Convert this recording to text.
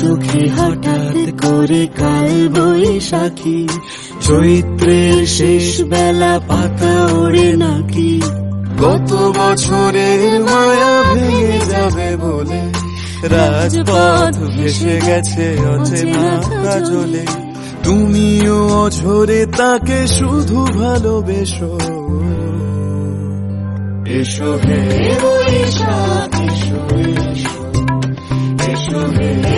চোখে হঠাৎ করে কাল বৈশাখী। চৈত্রের শেষ বেলা পাতা ওড়ে নাকি। গত বছরের মায়া ভেঙে যাবে বলে। রাজপথ ভেসে গেছে অচেনা কাজলে। তুমিও অঝরে তাকে শুধু ভালোবেসো। এসো হে এসো এসো। এসো হে